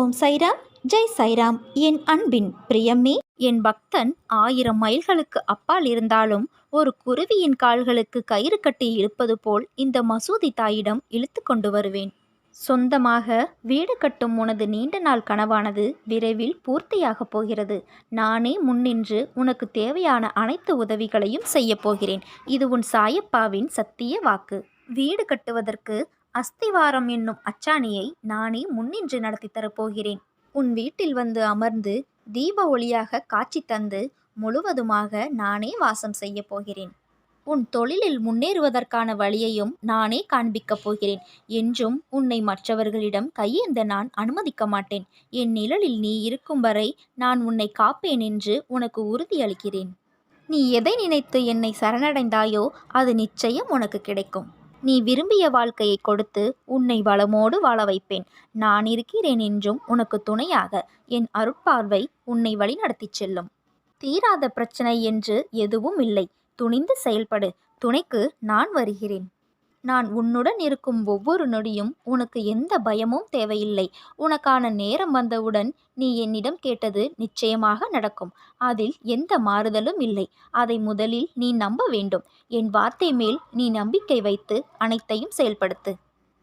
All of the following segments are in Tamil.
ஓம் சைராம் ஜெய் சைராம். என் அன்பின் பிரியமே என் பக்தன் ஆயிரம் மைல்களுக்கு அப்பால் இருந்தாலும் ஒரு குருவியின் கால்களுக்கு கயிறு கட்டி இழுப்பது போல் இந்த மசூதி தாயிடம் இழுத்து கொண்டு வருவேன். சொந்தமாக வீடு கட்டும் உனது நீண்ட நாள் கனவானது விரைவில் பூர்த்தியாகப் போகிறது. நானே முன்னின்று உனக்கு தேவையான அனைத்து உதவிகளையும் செய்யப் போகிறேன். இது உன் சாயப்பாவின் சத்திய வாக்கு. வீடு கட்டுவதற்கு அஸ்திவாரம் என்னும் அச்சாணியை நானே முன்னின்று நடத்தி தரப்போகிறேன். உன் வீட்டில் வந்து அமர்ந்து தீப ஒளியாக காட்சி தந்து முழுவதுமாக நானே வாசம் செய்யப் போகிறேன். உன் தொழிலில் முன்னேறுவதற்கான வழியையும் நானே காண்பிக்கப் போகிறேன் என்றும் உன்னை மற்றவர்களிடம் கையேந்த நான் அனுமதிக்க மாட்டேன். என் நிழலில் நீ இருக்கும் வரை நான் உன்னை காப்பேன் என்று உனக்கு உறுதியளிக்கிறேன் நீ எதை நினைத்து என்னை சரணடைந்தாயோ அது நிச்சயம் உனக்கு கிடைக்கும். நீ விரும்பிய வாழ்க்கையை கொடுத்து உன்னை வளமோடு வாழ வைப்பேன். நான் இருக்கிறேன் என்றும் உனக்கு துணையாக என் அருட்பார்வை உன்னை வழிநடத்திச் செல்லும். தீராத பிரச்சனை என்று எதுவும் இல்லை. துணிந்து செயல்படு. துணைக்கு நான் வருகிறேன். நான் உன்னுடன் இருக்கும் ஒவ்வொரு நொடியும் உனக்கு எந்த பயமும் தேவையில்லை. உனக்கான நேரம் வந்தவுடன் நீ என்னிடம் கேட்டது நிச்சயமாக நடக்கும். அதில் எந்த மாறுதலும் இல்லை. அதை முதலில் நீ நம்ப வேண்டும். என் வார்த்தை மேல் நீ நம்பிக்கை வைத்து அனைத்தையும் செயல்படுத்து.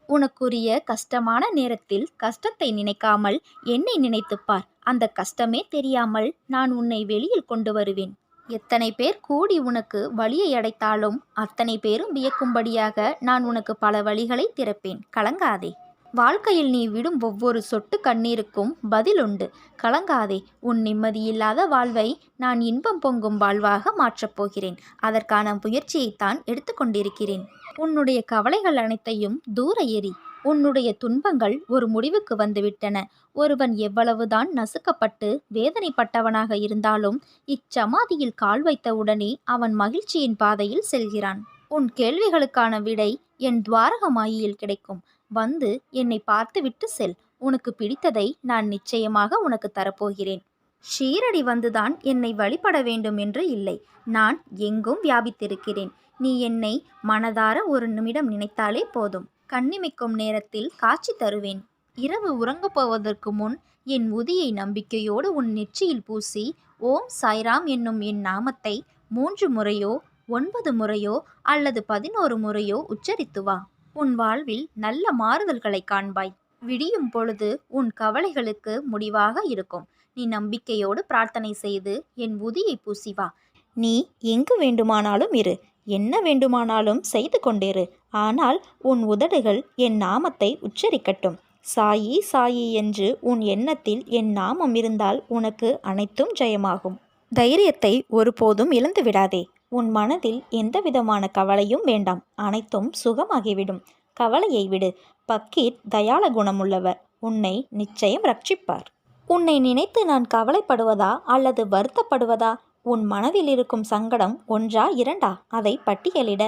உனக்குரிய கஷ்டமான நேரத்தில் கஷ்டத்தை நினைக்காமல் என்னை நினைத்துப்பார். அந்த கஷ்டமே தெரியாமல் நான் உன்னை வெளியில் கொண்டு வருவேன். எத்தனை பேர் கூடி உனக்கு வழியை அடைத்தாலும் அத்தனை பேரும் வியக்கும்படியாக நான் உனக்கு பல வழிகளை திறப்பேன். கலங்காதே. வாழ்க்கையில் நீ விடும் ஒவ்வொரு சொட்டு கண்ணீருக்கும் பதில் உண்டு. கலங்காதே. உன் நிம்மதியில்லாத வாழ்வை நான் இன்பம் பொங்கும் வாழ்வாக மாற்றப் போகிறேன். அதற்கான முயற்சியைத்தான் எடுத்துக்கொண்டிருக்கிறேன் உன்னுடைய கவலைகள் அனைத்தையும் தூர எறி உன்னுடைய துன்பங்கள் ஒரு முடிவுக்கு வந்துவிட்டன. ஒருவன் எவ்வளவுதான் நசுக்கப்பட்டு வேதனைப்பட்டவனாக இருந்தாலும் இச்சமாதியில் கால் வைத்தவுடனே அவன் மகிழ்ச்சியின் பாதையில் செல்கிறான். உன் கேள்விகளுக்கான விடை என் துவாரகமாயியில் கிடைக்கும். வந்து என்னை பார்த்துவிட்டு செல். உனக்கு பிடித்ததை நான் நிச்சயமாக உனக்கு தரப்போகிறேன். ஷீரடி வந்துதான் என்னை வழிபட வேண்டும் என்று இல்லை. நான் எங்கும் வியாபித்திருக்கிறேன். நீ என்னை மனதார ஒரு நிமிடம் நினைத்தாலே போதும். கண்ணிமைக்கும் நேரத்தில் காட்சி தருவேன். இரவு உறங்கப் போவதற்கு முன் என் உதியை நம்பிக்கையோடு உன் நெற்றியில் பூசி ஓம் சாய்ராம் என்னும் என் நாமத்தை மூன்று முறையோ ஒன்பது முறையோ அல்லது பதினோரு முறையோ உச்சரித்து வா. உன் வாழ்வில் நல்ல மாறுதல்களை காண்பாய். விடியும் பொழுது உன் கவலைகளுக்கு முடிவாக இருக்கும். நீ நம்பிக்கையோடு பிரார்த்தனை செய்து என் உதியை பூசி வா. நீ எங்கு வேண்டுமானாலும் இரு. என்ன வேண்டுமானாலும் செய்து கொண்டிரு. ஆனால் உன் உதடுகள் என் நாமத்தை உச்சரிக்கட்டும். சாயி சாயி என்று உன் எண்ணத்தில் என் நாமம் இருந்தால் உனக்கு அனைத்தும் ஜெயமாகும். தைரியத்தை ஒருபோதும் இழந்து விடாதே. உன் மனதில் எந்த விதமான கவலையும் வேண்டாம். அனைத்தும் சுகமாகிவிடும். கவலையை விடு. பக்கீர் தயாள குணமுள்ளவர். உன்னை நிச்சயம் ரட்சிப்பார். உன்னை நினைத்து நான் கவலைப்படுவதா அல்லது வருத்தப்படுவதா? உன் மனதில் இருக்கும் சங்கடம் ஒன்றா இரண்டா? அதை பட்டியலிட.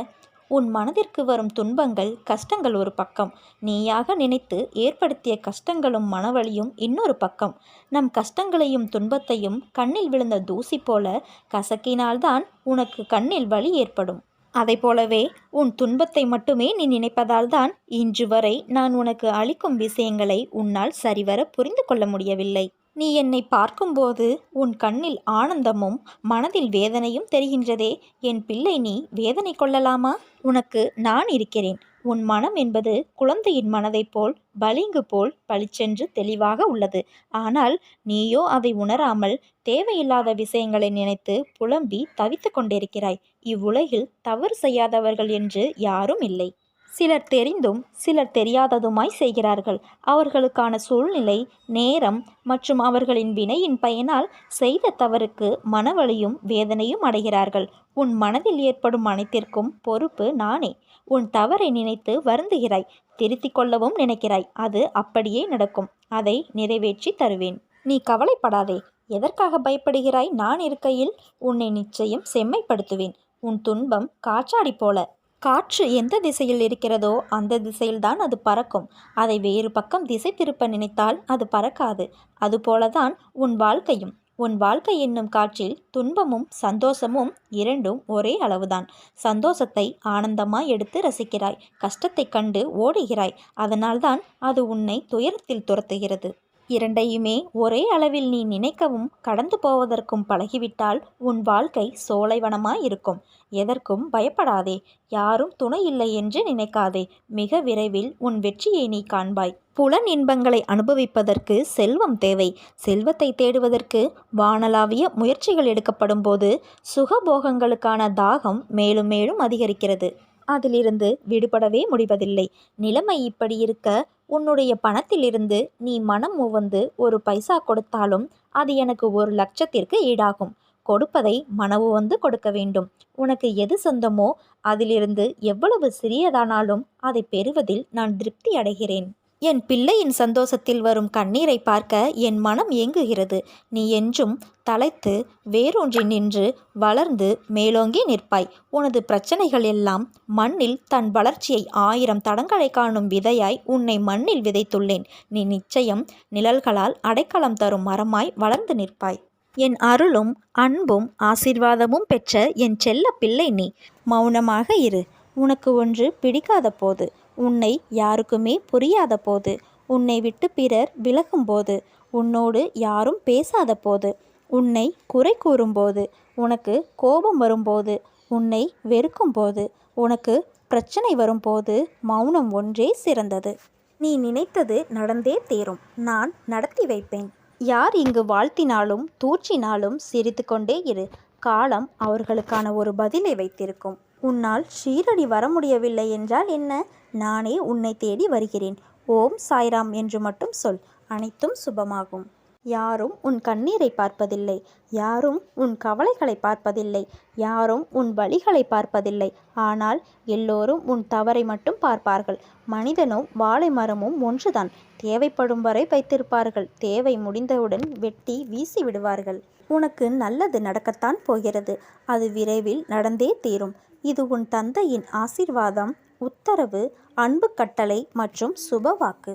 உன் மனதிற்கு வரும் துன்பங்கள் கஷ்டங்கள் ஒரு பக்கம். நீயாக நினைத்து ஏற்படுத்திய கஷ்டங்களும் மனவழியும் இன்னொரு பக்கம். நம் கஷ்டங்களையும் துன்பத்தையும் கண்ணில் விழுந்த தூசி போல கசக்கினால்தான் உனக்கு கண்ணில் வலி ஏற்படும். அதை போலவே உன் துன்பத்தை மட்டுமே நீ நினைப்பதால் தான் இன்று வரை நான் உனக்கு அளிக்கும் விஷயங்களை உன்னால் சரிவர புரிந்து கொள்ள முடியவில்லை. நீ என்னை பார்க்கும்போது உன் கண்ணில் ஆனந்தமும் மனதில் வேதனையும் தெரிகின்றதே. என் பிள்ளை நீ வேதனை கொள்ளலாமா? உனக்கு நான் இருக்கிறேன். உன் மனம் என்பது குழந்தையின் மனதைப் போல் பளிங்கு போல் பளிச்சென்று தெளிவாக உள்ளது. ஆனால் நீயோ அதை உணராமல் தேவையில்லாத விஷயங்களை நினைத்து புலம்பி தவித்து கொண்டிருக்கிறாய். இவ்வுலகில் தவறு செய்யாதவர்கள் என்று யாரும் இல்லை. சிலர் தெரிந்தும் சிலர் தெரியாததுமாய் செய்கிறார்கள். அவர்களுக்கான சூழ்நிலை நேரம் மற்றும் அவர்களின் வினையின் பயனால் செய்த தவறுக்கு மனவழியும் வேதனையும் அடைகிறார்கள். உன் மனதில் ஏற்படும் அனைத்திற்கும் பொறுப்பு நானே. உன் தவறை நினைத்து வருந்துகிறாய் திருத்திக் கொள்ளவும் நினைக்கிறாய். அது அப்படியே நடக்கும். அதை நிறைவேற்றி தருவேன். நீ கவலைப்படாதே. எதற்காக பயப்படுகிறாய்? நான் இருக்கையில் உன்னை நிச்சயம் செம்மைப்படுத்துவேன். உன் துன்பம் காற்றாடி போல. காற்று எந்த திசையில் இருக்கிறதோ அந்த திசையில்தான் அது பறக்கும். அதை வேறு பக்கம் திசை திருப்ப நினைத்தால் அது பறக்காது. அதுபோலதான் உன் வாழ்க்கையும். உன் வாழ்க்கை என்னும் காற்றில் துன்பமும் சந்தோஷமும் இரண்டும் ஒரே அளவுதான். சந்தோஷத்தை ஆனந்தமாய் எடுத்து ரசிக்கிறாய். கஷ்டத்தைக் கண்டு ஓடுகிறாய். அதனால்தான் அது உன்னை துயரத்தில் துரத்துகிறது. இரண்டையுமே ஒரே அளவில் நீ நினைக்கவும் கடந்து போவதற்கும் பழகிவிட்டால் உன் வாழ்க்கை சோலைவனமாய் இருக்கும் எதற்கும் பயப்படாதே. யாரும் துணை இல்லை என்று நினைக்காதே. மிக விரைவில் உன் வெற்றியை நீ காண்பாய். புலன் இன்பங்களை அனுபவிப்பதற்கு செல்வம் தேவை. செல்வத்தை தேடுவதற்கு வானளாவிய முயற்சிகள் எடுக்கப்படும் போது சுகபோகங்களுக்கான தாகம் மேலும் மேலும் அதிகரிக்கிறது. அதிலிருந்து விடுபடவே முடிவதில்லை. நிலைமை இப்படி இருக்க உன்னுடைய பணத்திலிருந்து நீ மனம் உவந்து ஒரு பைசா கொடுத்தாலும் அது எனக்கு ஒரு லட்சத்திற்கு ஈடாகும். கொடுப்பதை மனவு வந்து கொடுக்க வேண்டும். உனக்கு எது சொந்தமோ அதிலிருந்து எவ்வளவு சிறியதானாலும் அதை பெறுவதில் நான் திருப்தி அடைகிறேன். என் பிள்ளையின் சந்தோஷத்தில் வரும் கண்ணீரை பார்க்க என் மனம் ஏங்குகிறது. நீ என்றும் தலைத்து வேரூன்றி நின்று வளர்ந்து மேலோங்கி நிற்பாய். உனது பிரச்சனைகள் எல்லாம் மண்ணில் தன் வளர்ச்சியை ஆயிரம் தடங்களை காணும் விதையாய் உன்னை மண்ணில் விதைத்துள்ளேன். நீ நிச்சயம் நிழல்களால் அடைக்கலம் தரும் மரமாய் வளர்ந்து நிற்பாய். என் அருளும் அன்பும் ஆசீர்வாதமும் பெற்ற என் செல்ல பிள்ளை நீ. மௌனமாக இரு. உனக்கு ஒன்று பிடிக்காத போது. உன்னை யாருக்குமே புரியாத போது உன்னை விட்டு பிறர் விலகும்போது உன்னோடு யாரும் பேசாத போது உன்னை குறை கூறும்போது உனக்கு கோபம் வரும்போது உன்னை வெறுக்கும்போது உனக்கு பிரச்சனை வரும்போது மௌனம் ஒன்றே சிறந்தது. நீ நினைத்தது நடந்தே தீரும். நான் நடத்தி வைப்பேன். யார் இங்கு வாழ்த்தினாலும் தூற்றினாலும் சிரித்து கொண்டே இரு. காலம் அவர்களுக்கான ஒரு பதிலை வைத்திருக்கும். உன்னால் ஷீரடி வர முடியவில்லை என்றால் என்ன? நானே உன்னை தேடி வருகிறேன். ஓம் சாய்ராம் என்று மட்டும் சொல். அனைத்தும் சுபமாகும். யாரும் உன் கண்ணீரை பார்ப்பதில்லை. யாரும் உன் கவலைகளை பார்ப்பதில்லை. யாரும் உன் வழிகளை பார்ப்பதில்லை. ஆனால் எல்லோரும் உன் தவறை மட்டும் பார்ப்பார்கள். மனிதனும் வாழை மரமும் ஒன்றுதான். தேவைப்படும் வரை வைத்திருப்பார்கள். தேவை முடிந்தவுடன் வெட்டி வீசி விடுவார்கள். உனக்கு நல்லது நடக்கத்தான் போகிறது. அது விரைவில் நடந்தே தீரும். இது உன் தந்தையின் ஆசிர்வாதம் உத்தரவு அன்பு கட்டளை மற்றும் சுபவாக்கு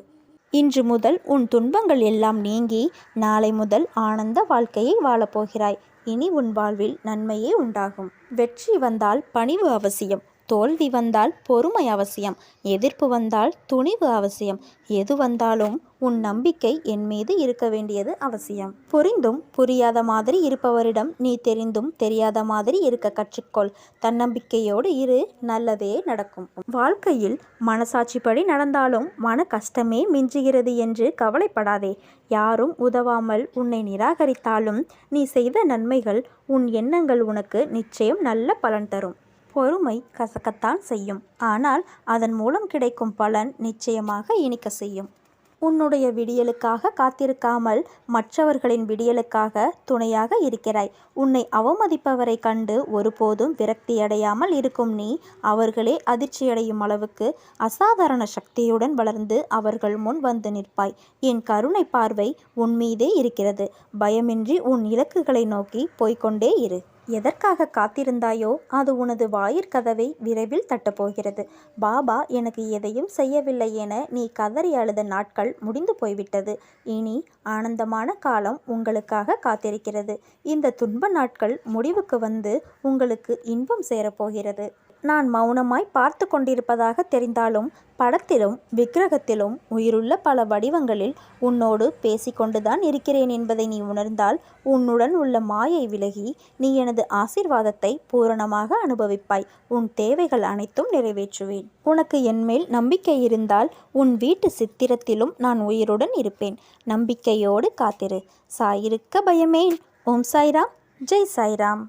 இன்று முதல் உன் துன்பங்கள் எல்லாம் நீங்கி நாளை முதல் ஆனந்த வாழ்க்கையை வாழப்போகிறாய். இனி உன் வாழ்வில் நன்மையே உண்டாகும். வெற்றி வந்தால் பணிவு அவசியம். தோல்வி வந்தால் பொறுமை அவசியம் எதிர்ப்பு வந்தால் துணிவு அவசியம். எது வந்தாலும் உன் நம்பிக்கை என் மீது இருக்க வேண்டியது அவசியம். புரிந்தும் புரியாத மாதிரி இருப்பவரிடம் நீ தெரிந்தும் தெரியாத மாதிரி இருக்க கற்றுக்கொள். தன்னம்பிக்கையோடு இரு நல்லதே நடக்கும். வாழ்க்கையில் மனசாட்சிப்படி நடந்தாலும் மன கஷ்டமே மிஞ்சுகிறது என்று கவலைப்படாதே. யாரும் உதவாமல் உன்னை நிராகரித்தாலும் நீ செய்த நன்மைகள் உன் எண்ணங்கள் உனக்கு நிச்சயம் நல்ல பலன் தரும். பொறுமை கசக்கத்தான் செய்யும். ஆனால் அதன் மூலம் கிடைக்கும் பலன் நிச்சயமாக இனிக்க செய்யும். உன்னுடைய விடியலுக்காக காத்திருக்காமல் மற்றவர்களின் விடியலுக்காக துணையாக இருக்கிறாய். உன்னை அவமதிப்பவரை கண்டு ஒருபோதும் விரக்தியடையாமல் இருக்கும் நீ அவர்களே அதிர்ச்சியடையும் அளவுக்கு அசாதாரண சக்தியுடன் வளர்ந்து அவர்கள் முன் வந்து நிற்பாய். என் கருணை பார்வை உன் மீதே இருக்கிறது. பயமின்றி உன் இலக்குகளை நோக்கி போய்கொண்டே இரு. எதற்காக காத்திருந்தாயோ அது உனது வாயிற்கதவை விரைவில் தட்டப்போகிறது பாபா எனக்கு எதையும் செய்யவில்லை என நீ கதறி அழுத நாட்கள் முடிந்து போய்விட்டது. இனி ஆனந்தமான காலம் உங்களுக்காக காத்திருக்கிறது. இந்த துன்ப நாட்கள் முடிவுக்கு வந்து உங்களுக்கு இன்பம் சேரப்போகிறது நான் மௌனமாய் பார்த்து கொண்டிருப்பதாக தெரிந்தாலும் படத்திலும் விக்கிரகத்திலும் உயிருள்ள பல வடிவங்களில் உன்னோடு பேசிக்கொண்டுதான் இருக்கிறேன் என்பதை நீ உணர்ந்தால் உன்னுடன் உள்ள மாயை விலகி நீ எனது ஆசிர்வாதத்தை பூரணமாக அனுபவிப்பாய். உன் தேவைகள் அனைத்தும் நிறைவேற்றுவேன். உனக்கு என்மேல் நம்பிக்கை இருந்தால் உன் வீட்டு சித்திரத்திலும் நான் உயிருடன் இருப்பேன். நம்பிக்கையோடு காத்திரு. சாயிருக்க பயமேன். ஓம் சாய்ராம். ஜெய் சாய்ராம்.